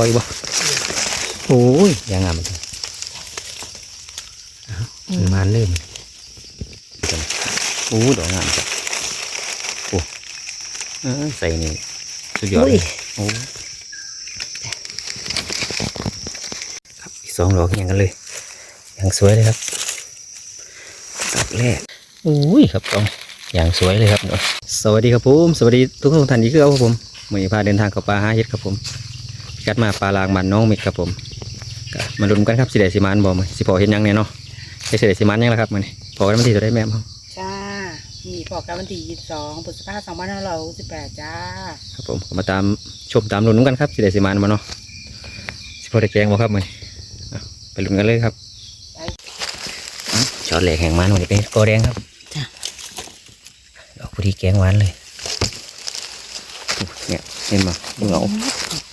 ปล่อยบ่โอ้ยยังงามเลยมันมาเริ่มโอ้ดอกงามจ้ะโอ้เอ้ยใส่นี่สุดยอดเลยโอ้ครับอีกสองดอกอย่างกันเลยอย่างสวยเลยครับดอกแรกโอ้ยครับต้องอย่างสวยเลยครับเนาะสวัสดีครับผมสวัสดีทุกท่านที่คือเอาครับผมมื่อนี้พาเดินทางเข้าป่าหาเห็ดครับผมพิ กัดมาปลาลางบ้านน้องเม็ดครับผมก็มาลุ้นกันครับสิเดสิมานบ่มั้ยสิพอเห็นยังเนี่ยเนาะสิเดสิมานยังล่ะครับมื้อนี้พอกันมันที่จะได้แม่มครับจ้ามีพอกกันวันที่ยี่สิบสองพฤษภาสองพันห้าร้อยหกสิบแปดจ้าครับผมก็มาตามชมตามลุ้นกันครับสิเดสิมานมาเนาะสิพอได้แกงบ่ครับมื้อนี้อะไปลุ้นกันเลยครับไปอะช็อตแหลกแห่งมันวันนี้เป็นกอแดงครับจ้ะดอกพุทีแกงหวานเลยเนี่ยเห็นบ่ดูเอางามเนาะออกมาให้ดอกงามนั่นเลยเขียวยังมาคือเวนดอกมันใหญ่แห้งเนา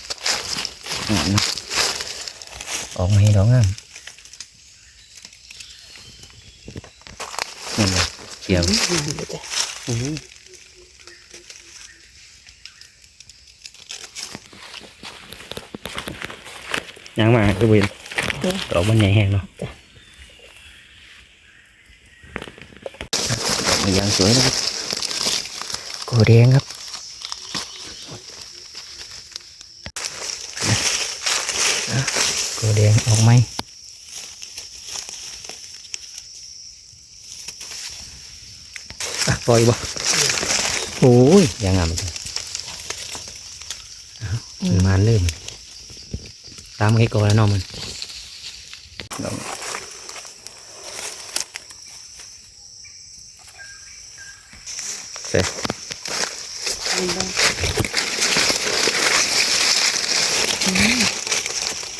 ะดอกมันยางสวยนะครับโกแดงครับอะโกแดงออกไหมอะ ปล่อยบ่โอ้ยยังงามเลยอ้าวมันมาเริ่มตามให้ก่อนแล้วเนาะมันลองเสร็จ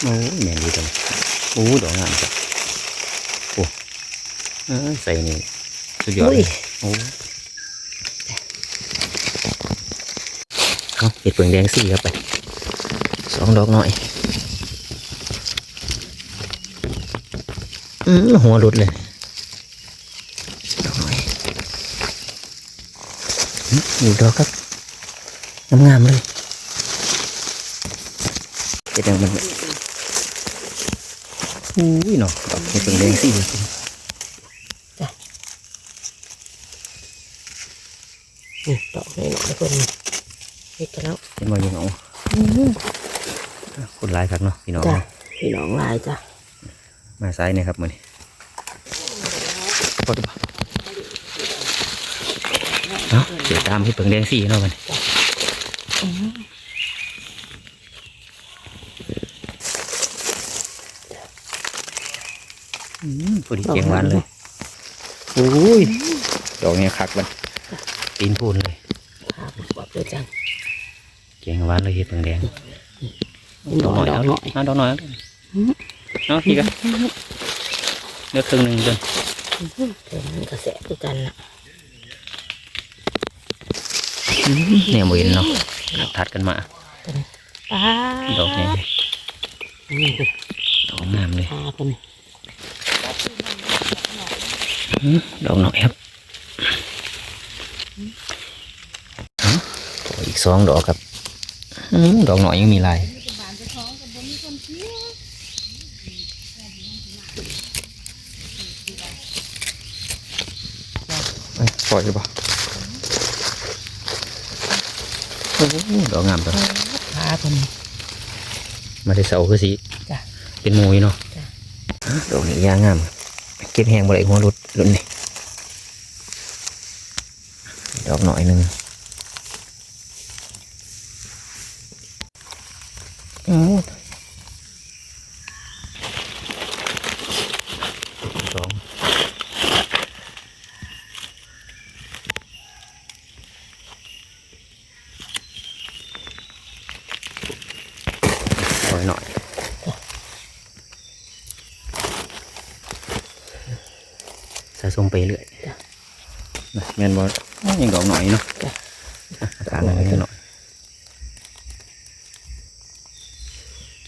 โอ้ยแมนดีจังโอ้ดอกงามจังโอ้เอ้ยใส่นี่สุดยอดเลยโอ้เอาเห็ดเปลืองแดงสี่ครับไปสองดอกหน่อยอืมหัวหลุดเลยดอกหน่อยอีกดอกครับงามๆเลยเป็นยังมันอุ้ยเนาะดอกเป็นแดงสินี่ดอกนี่หน่อยคน เฮ็ดกันแล้วเป็นมาอยู่เนาะคนหลายครับเนาะพี่น้องจ้าพี่น้องหลายจ้ามาซ้ายเนี่ยครับมือนี้พอดีปะเนาะเดี๋ยวตามให้เปิงแดงสี่เนาะมันอืมพอดีเกียงหวานเลยโอ้ยดอกเนี้ยคักมันตีนพูนเลยพาไปบอบเลยจ้าเกียงหวานเลยเห็ดเปิงแดงดอกหน่อยดอกหน่อยเอาดอกหน่อยเอาพี่กันเลือกครึ่งหนึ่งจนเดี๋ยวมันกระแสคือกันน่ะเนี่ยมืนเนาะถัดกันมาป้าดอกเนี่ยนี่คือดอกงามเลยพาคนอืมดอกหน่อยครับอืมโอ้ยอีกสองดอกครับอืม ดอกหน่อยยังมีลายเอ้ยปล่อยหรือเปล่าโอ้โหดอกงามตัวพาคนมาได้เสาคือสีจ้ะเป็นหมูยเนาะจ้ะอะดอกนี้ยางงามเก็บแหงบ่ได้หัวรุดรุ่นนี้ดอกหน่อยหนึ่ง โอ้สองปล่อยหน่อยสะสมไปเรื่อยนะแมนบอลยังดอ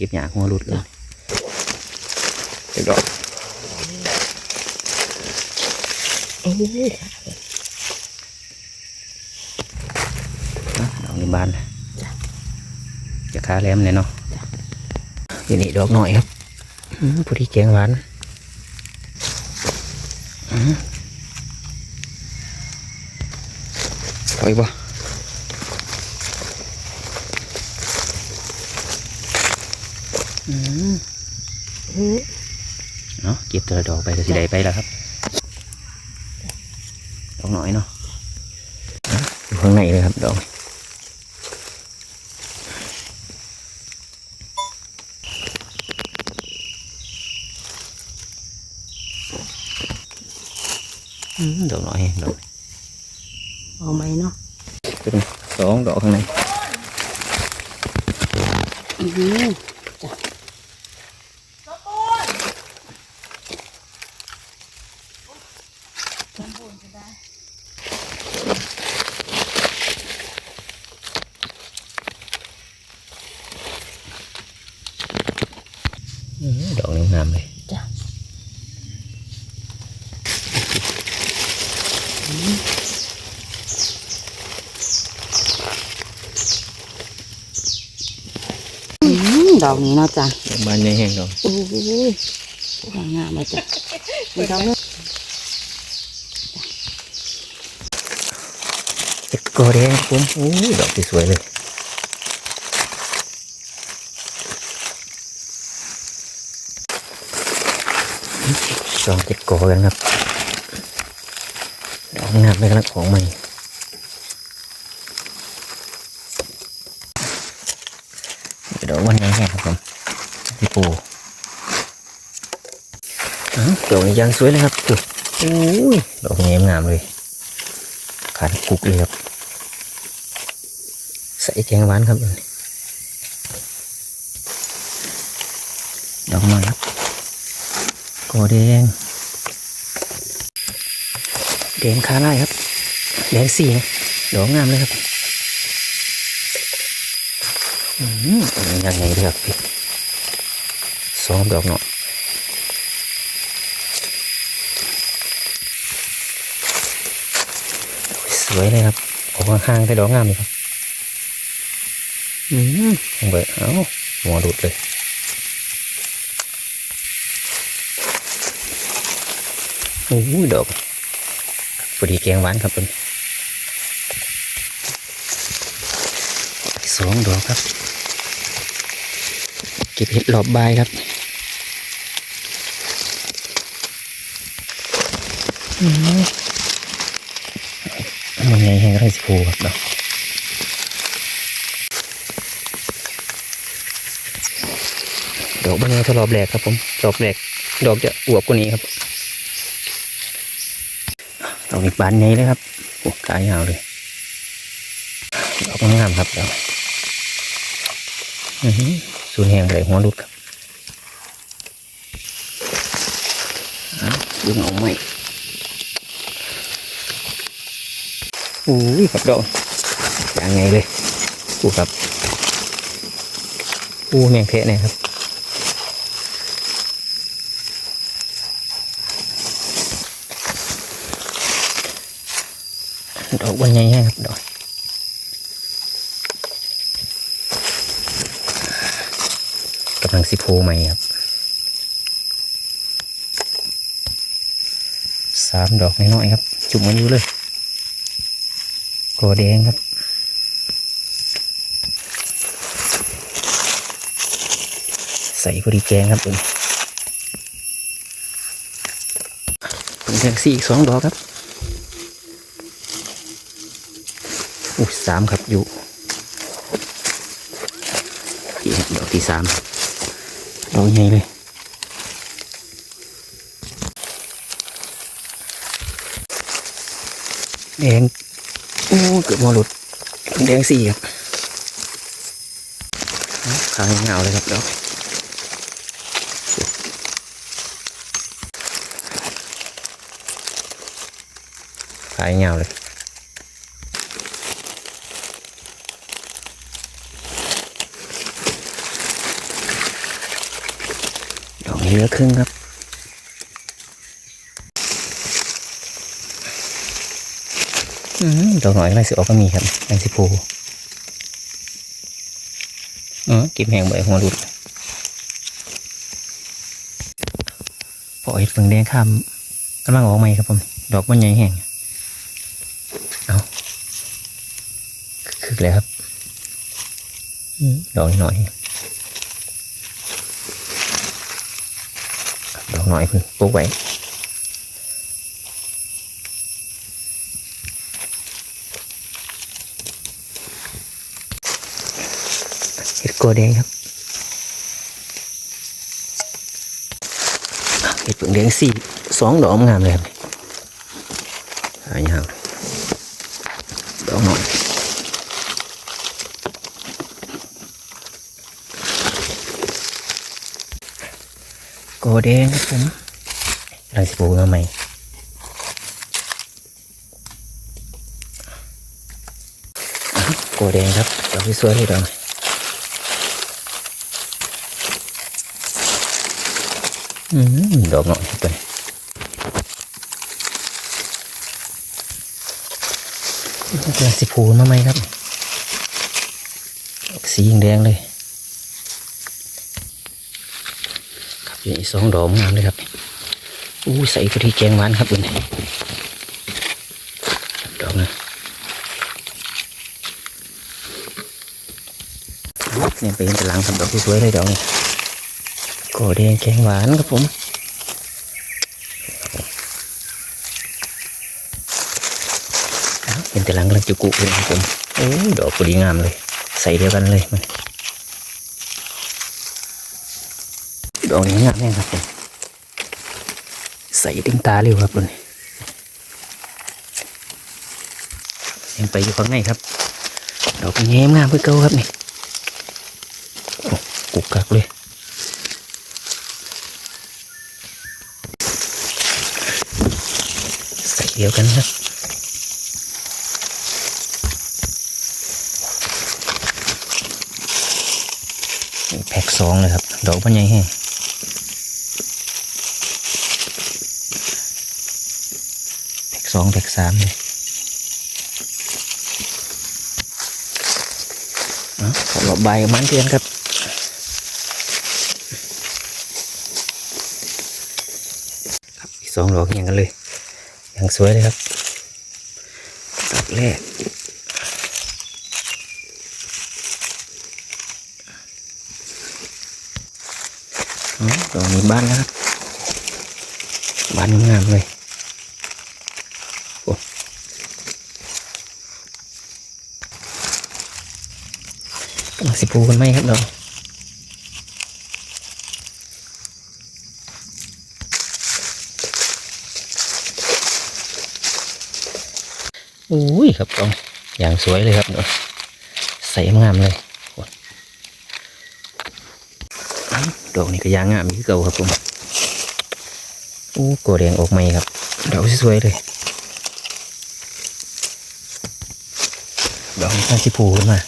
กหน่อยเนาะตามหน่อยหน่อยเก็บหยาหัวหลุดเลยเก็บดอกโอ้ยนะดอกนี้บานเลยจะขาแหลมเลยเนาะอยู่นี่ดอกหน่อยครับอืมพอดีแกงหวานอืมปล่อยบ่อืม เนาะเก็บแต่ละดอกไปก็สิได้ไปแล้วครับดอกหน่อยเนาะอะอยู่ข้างในเลยครับดอกอืมดอกน้อยดอกเอาไหมเนาะเป็นสองดอกข้างใน อือหือจ้ะ อืมดอกนี้งามเลย จ้ะอืม ดอกนี้เนาะจ้ะดอกบานใหญ่แห้งดอกโอ้ยงามเลยจ้ะมีดอกนึงเจ็ดกอแดงครับผมโอ้ยดอกที่สวยเลยสองเจ็ดกอกันครับดอกงามเลยครับของใหม่ดอก วันใหญ่แห้งครับผมที่ปูอ้าวดอกนี้ยังสวยเลยครับดูโอ้ยดอกนี้งามเลยขาดกุกเลยครับใส่แกงหวานครับอันนี้ดอกไม้ครับกอแดงแดงคาไล่ครับแดงสีนะดอกงามเลยครับอืมอันนี้ ยังไงเลยครับพี่สองดอกเนาะสวยเลยครับออกข้างๆไปดอกงามเลยครับอืมเบิดเอาหัวหลุดเลยโอ้ยดอกพอดีแกงหวานครับเพิ่นสองดอกครับ ก็บเห็ดหลอบบายครับอืมมันไงแห้งไรสิพูครับดอกดอกบานเทารอบแรกครับผมดอกแรกดอกจะอวบกว่านี้ครับดอกอีกบานใหญ่เลยครับโอ้กายยาวเลยดอกงามครับดอกอื้อหือ สูนแห้งเลยหัวรุดครับดึงออกไหมอุ้ยครับดอกอย่างไงเลยกูครับอู้แมงเพะเนี่ยครับดอกวันใหญ่ครับดอกำลังสิโพใหม่ครับสามดอกน้อยๆครับ จุ่มมันอยู่เลยกอแดงครับใส่พอดีแกงครับเป็นเป็นแดงสี่อีกสองดอกครับอุ้สามครับอยู่ที่ดอกที่สาม ดอกใหญ่เลยแดงโอ้เกือบมอหลุดแดงสี่ครับขายเงาเลยครับดอกขายเงาเลย เหลือครึ่งครับอืมดอกหน่อยไรสิออกก็มีครับแมงสิพูอือกิบแหงใบหัวหลุดพอเห็ดฝึ่งแดงข้ามกำลังออกไหมครับผม ดอกมันใหญ่แหงเอาคึกแล้วครับอืมดอกหน่อย หน่อยเพิ่งปลูกไว้เห็ดโกแดงครับเห็ดเปลืองแดงสี่สองดอกงามเลยครับหายาวดอกหน่อย โกแดงครับผมกำลังสิปลูกมาใหม่อะโกแดงครับดอกที่สวยเลยดอกอืมดอกหน่อยไปกำลังสิพูมาไหมครับ สีแดงเลย ครับ อยู่อีกสองดอกงามเลยครับอู้ใส่พอดีแกงหวานครับคุณดอกนะเนี่ยไปเห็นตหลังครับดอกที่สวยเลยดอกนี้ก่อแดงแกงหวานครับผมเป็นต่หลังกำลังจะกุเลยครับผมโอ้ดอกพอดีงามเลย ใส่เดียวกันเลยมัน ดอกนี้งามแน่ครับผมใส่ติ้งตาเร็วครับคุณยังไปอยู่ข้างในครับ ดอกแง้มงามเพื่อเก่าครับนี่กุกกักเลยใส่เดียวกันครับนี่แพ็กสองเลยครับ ดอกมันใหญ่แห้งแพ็กส องแพ็กสามเลยเอาขอหลบใบมันเทียนครับครับอีกสองดอกอย่างกันเลย อย่างสวยเลยครับดอกแรกอ๋อดอกนี้บานแล้วครับบานงามเลย กำลังสิปูกันไหมครับดอกอุ้ยครับดอกอย่างสวยเลยครับเดอกใส่งามเลยดอกนี้ก็ยางงามอีกเก่าครับผมอู้โกแดงออกใหม่ครับดอกสวยเลยดอกน่าสิผูขึ้นมา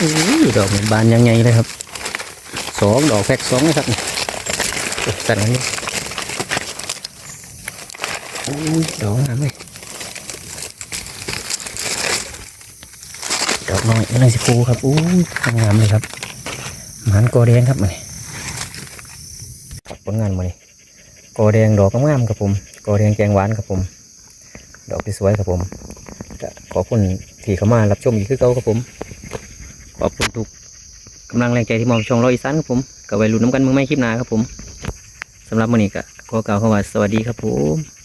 อู้ดอกมันบานยังไงเลยครับสองดอกแพ็กสองนะครับนี่โอ้ยสั่นนี้อู้ดอกงามเลยดอกน้อยกำลังสิผูครับอู้ยงามเลยครับหมันกอแดงครับมันผลงานมาเลยกอแดงดอกงามครับผมกอแดงแกงหวานครับผม ดอกที่สวยครับผมขอบคุณที่เข้ามารับชมอีกคือเก่าครับผม ขอบคุณทุกกำลังแรงใจที่มองช่องรออีสานครับผมกับไวรุ่นน้ำกันมืองไม่คลิปหนาครับผมสำหรับวันนี้ก็ขอกล่าวคำว่าสวัสดีครับผม